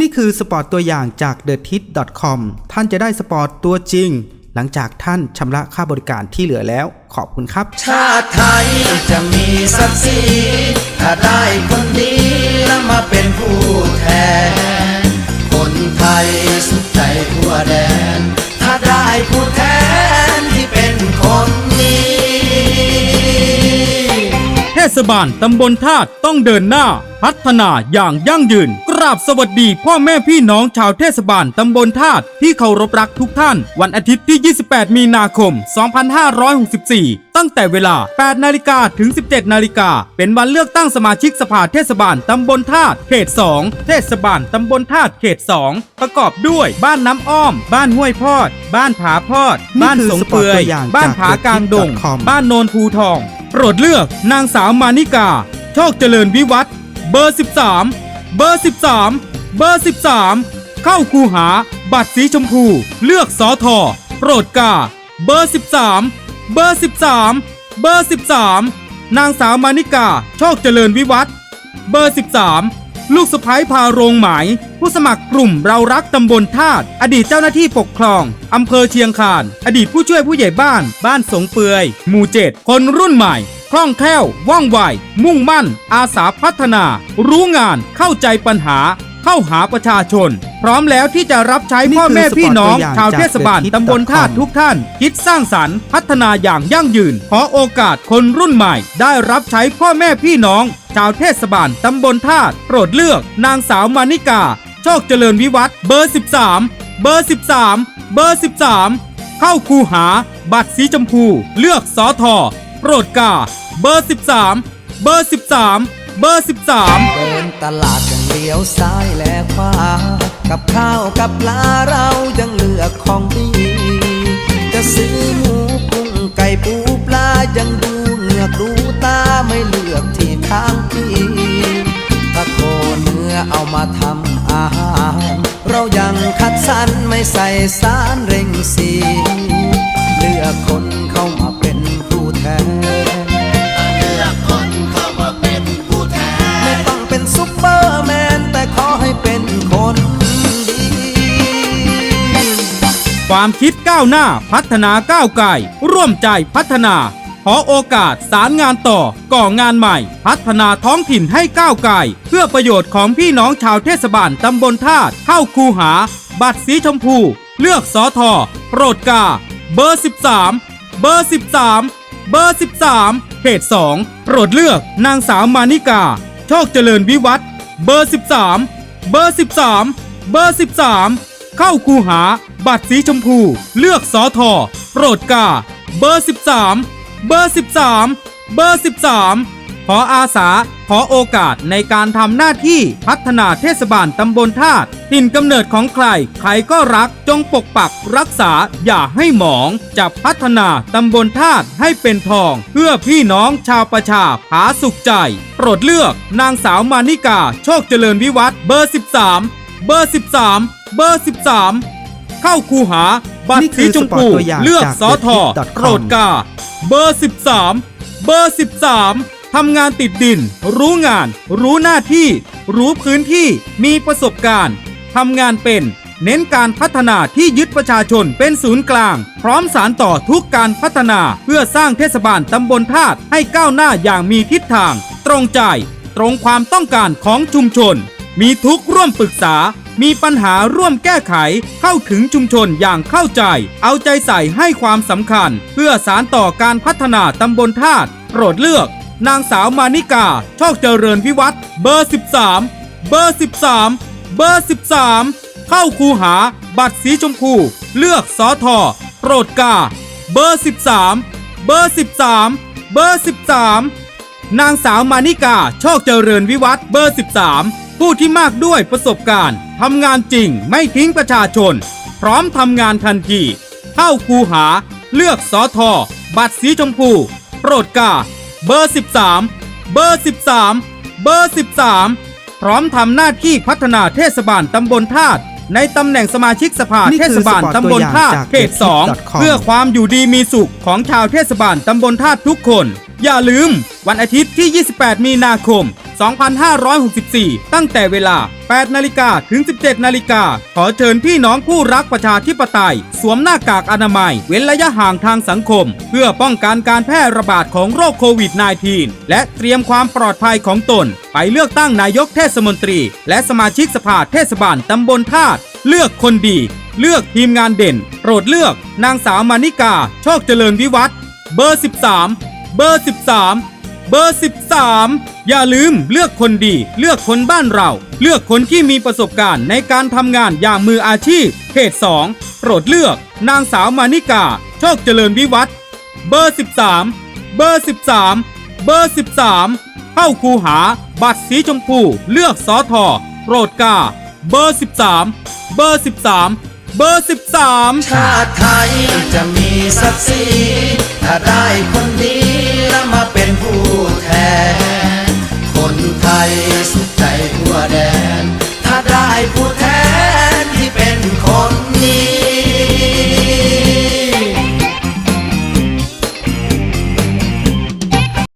นี่คือสปอร์ตตัวอย่างจาก t h e t i t c o m ท่านจะได้สปอร์ตตัวจริง หลังจากท่านชำระค่าบริการที่เหลือแล้ว ขอบคุณครับ ชาติไทยจะมีศักดิ์ศรีถ้าได้คนดีแล้วมาเป็นผู้แทน คนไทยสุขใจทั่วแดน ถ้าได้ผู้แทนที่เป็นคนดีเทศบาลตำบลธาตุต้องเดินหน้า พัฒนาอย่างยั่งยืน ราบสวัสดีพ่อแม่พี่น้องชาวเทศบาลตำบลธาตุที่เคารพรักทุกท่าน วันอาทิตย์ที่ 28 มีนาคม 2564 ตั้งแต่เวลา 8 นาฬิกาถึง 17 นาฬิกา เป็นวันเลือกตั้งสมาชิกสภาเทศบาลตำบลธาตุเขต 2 เทศบาลตำบลธาตุเขต 2 ประกอบด้วยบ้านน้ำอ้อม บ้านห้วยพอด บ้านผาพอดนี่บ้านคือสงเปื่อสปอร์ตตัยวอย่างบ้านจากผากลางดง thepit.com บ้านโนนภูทอง โปรดเลือกนางสาวมานิกา โชคเจริญวิวัฒน์เบอร์ 13 เบอร์ 13 เบอร์ 13 เข้าคูหาบัตรสีชมพู เลือกสอทอโปรดกา เบอร์ 13 เบอร์ 13 เบอร์ 13 นางสาวมานิกาโชคเจริญวิวัฒน์เบอร์ 13 ลูกสะพ้ายพาโรงหมาย ผู้สมัครกลุ่มเรารักตำบลธาตุอดีตเจ้าหน้าที่ปกครองอำเภอเชียงคาน อดีตผู้ช่วยผู้ใหญ่บ้าน บ้านสงเปือยหมู่เจ็ดคนรุ่นใหม่ ล่องแคล่ว ว่องไว มุ่งมั่น อาสาพัฒนา รู้งาน เข้าใจปัญหา เข้าหาประชาชน พร้อมแล้วที่จะรับใช้นี่พ่อคือแม่พี่น้องสปอร์ตตัวอย่างชาวเทศบาลจากตำบล thepit.com ธาตุทุกท่าน คิดสร้างสรรค์พัฒนาอย่างยั่งยืน ขอโอกาสคนรุ่นใหม่ ได้รับใช้พ่อแม่พี่น้อง ชาวเทศบาลตำบลธาตุโปรดเลือก นางสาวมานิกา โชคเจริญวิวัฒน์เบอร์ 13 เบอร์ 13 เบอร์ 13 เข้าคูหา บัตรสีชมพู เลือกสอทอโปรดกา เบอร์ 13 เบอร์ 13 เบอร์ 13 เดินตลาดยังเลี้ยวซ้ายและขวา กับข้าวกับปลาเรายังเลือกของดี จะซื้อหมูกุ้งไก่ปูปลายังดูเหงือกดูตาไม่เลือกที่ข้างพี่ถ้าโคเนื้อเอามาทำอาหาร เรายังคัดสรรไม่ใส่สารเร่งสี ความคิดก้าวหน้าพัฒนาก้าวไกลร่วมใจพัฒนา ขอโอกาสสารงานต่อก่องานใหม่ พัฒนาท้องถิ่นให้ก้าวไกลเพื่อประโยชน์ของพี่น้องชาวเทศบาลตำบลธาตุเข้าคูหา บัตรสีชมพู เลือกสอทอโปรดกา เบอร์ 13 เบอร์ 13 เบอร์ 13เขต2โปรดเลือกนางสาวมานิกา โชคเจริญวิวัฒน์เบอร์ 13 เบอร์ 13 เบอร์ 13 เข้าคูหา บัตรสีชมพู เลือกสอทอโปรดกา เบอร์ 13 เบอร์ 13 เบอร์ 13 ขออาสา ขอโอกาสในการทำหน้าที่พัฒนาเทศบาลตำบลธาตุถิ่นกำเนิดของใคร ใครก็รักจงปกปักรักษาอย่าให้หมอง จะพัฒนาตำบลธาตุให้เป็นทอง เพื่อพี่น้องชาวประชาผาสุขใจ โปรดเลือกนางสาวมานิกา โชคเจริญวิวัฒน์เบอร์ 13 เบอร์ 13 เบอร์ 13 เข้าคูหา บัตนี่รคืสีอชมพูสปอร์ตตัวอย่างเลือกจากสอทอ thepit.com โปรดกา เบอร์ 13 เบอร์ 13 ทำงานติดดิน รู้งาน รู้หน้าที่ รู้พื้นที่มีประสบการณ์ทำงานเป็นเน้นการพัฒนาที่ยึดประชาชนเป็นศูนย์กลาง พร้อมสารต่อทุกการพัฒนาเพื่อสร้างเทศบาลตำบลธาตุให้ก้าวหน้าอย่างมีทิศทาง ตรงใจ ตรงความต้องการของชุมชน มีทุกข์ร่วมปรึกษา มีปัญหาร่วมแก้ไข เข้าถึงชุมชนอย่างเข้าใจ เอาใจใส่ให้ความสำคัญ เพื่อสารต่อการพัฒนาตำบลธาตุโปรดเลือก นางสาวมานิกาโชคเจริญวิวัฒน์เบอร์ 13 เบอร์ 13 เบอร์ 13 เข้าคูหา บัตรสีชมพู เลือกสอทอโปรดกา เบอร์ 13 เบอร์ 13 เบอร์ 13 นางสาวมานิกาโชคเจริญวิวัฒน์เบอร์ 13 ผู้ที่มากด้วยประสบการณ์ทำงานจริงไม่ทิ้งประชาชน พร้อมทำงานทันที เข้าคูหา เลือกสอทอบัตรสีชมพู โปรดกา เบอร์ 13 เบอร์ 13 เบอร์ 13 พร้อมทำหน้าที่พัฒนาเทศบาลตำบลธาตุในตำแหน่งสมาชิกสภานี่เทคือศบาลตำบลธาตุสปอร์ตตัวอย่างจากเขต thepit.com 2เพื่อความอยู่ดีมีสุขของชาวเทศบาลตำบลธาตุทุกคน อย่าลืม วันอาทิตย์ที่ 28 มีนาคม 2564 ตั้งแต่เวลา 8 นาฬิกาถึง 17 นาฬิกา ขอเชิญพี่น้องผู้รักประชาธิปไตย สวมหน้ากากอนามัย เว้นระยะห่างทางสังคม เพื่อป้องกันการแพร่ระบาดของโรคโควิด -19 และเตรียมความปลอดภัยของตน ไปเลือกตั้งนายกเทศมนตรี และสมาชิกสภาเทศบาลตำบลธาตุเลือกคนดี เลือกทีมงานเด่น โปรดเลือก นางสาวมานิกา โชคเจริญวิวัฒน์เบอร์ 13 เบอร์ 13 เบอร์ 13 อย่าลืมเลือกคนดี เลือกคนบ้านเรา เลือกคนที่มีประสบการณ์ในการทำงานอย่างมืออาชีพเขต2โปรดเลือก นางสาวมานิกา โชคเจริญวิวัฒน์เบอร์ 13 เบอร์ 13 เบอร์ 13 เข้าคูหา บัตรสีชมพู เลือกสอทอโปรดกา เบอร์ 13 เบอร์ 13เบอร์ 13 ชาติไทยจะมีศักดิ์ศรีถ้าได้คนดีแล้วมาเป็นผู้ แทนคนไทยสุขใจทั่วแดน ถ้าได้ผู้แท